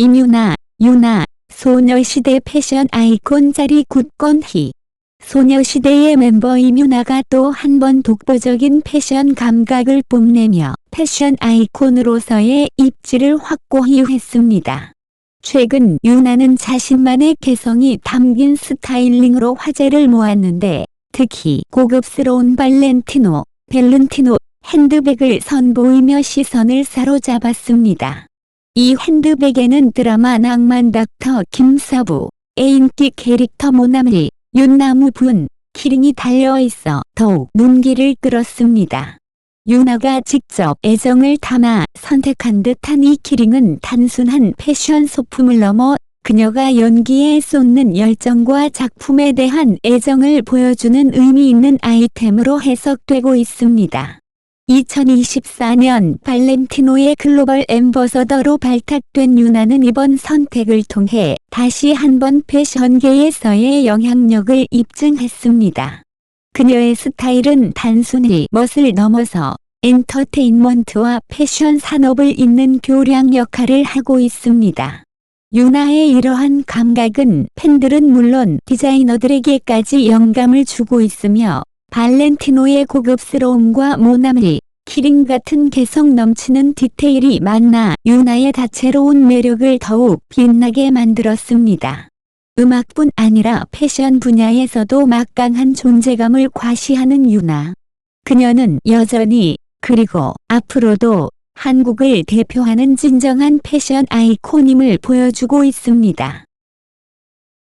임유나, 유나, 소녀시대 패션 아이콘 자리 굳건희. 소녀시대의 멤버 임유나가 또 한 번 독보적인 패션 감각을 뽐내며 패션 아이콘으로서의 입지를 확고히 했습니다. 최근 유나는 자신만의 개성이 담긴 스타일링으로 화제를 모았는데 특히 고급스러운 발렌티노, 벨룬티노 핸드백을 선보이며 시선을 사로잡았습니다. 이 핸드백에는 드라마 낭만 닥터 김서부, 애인기 캐릭터 모나미, 윤나무 분, 키링이 달려있어 더욱 눈길을 끌었습니다. 유나가 직접 애정을 담아 선택한 듯한 이 키링은 단순한 패션 소품을 넘어 그녀가 연기에 쏟는 열정과 작품에 대한 애정을 보여주는 의미 있는 아이템으로 해석되고 있습니다. 2024년 발렌티노의 글로벌 엠버서더로 발탁된 유나는 이번 선택을 통해 다시 한번 패션계에서의 영향력을 입증했습니다. 그녀의 스타일은 단순히 멋을 넘어서 엔터테인먼트와 패션 산업을 잇는 교량 역할을 하고 있습니다. 유나의 이러한 감각은 팬들은 물론 디자이너들에게까지 영감을 주고 있으며 발렌티노의 고급스러움과 모나미, 키링 같은 개성 넘치는 디테일이 만나 유나의 다채로운 매력을 더욱 빛나게 만들었습니다. 음악뿐 아니라 패션 분야에서도 막강한 존재감을 과시하는 유나. 그녀는 여전히 그리고 앞으로도 한국을 대표하는 진정한 패션 아이콘임을 보여주고 있습니다.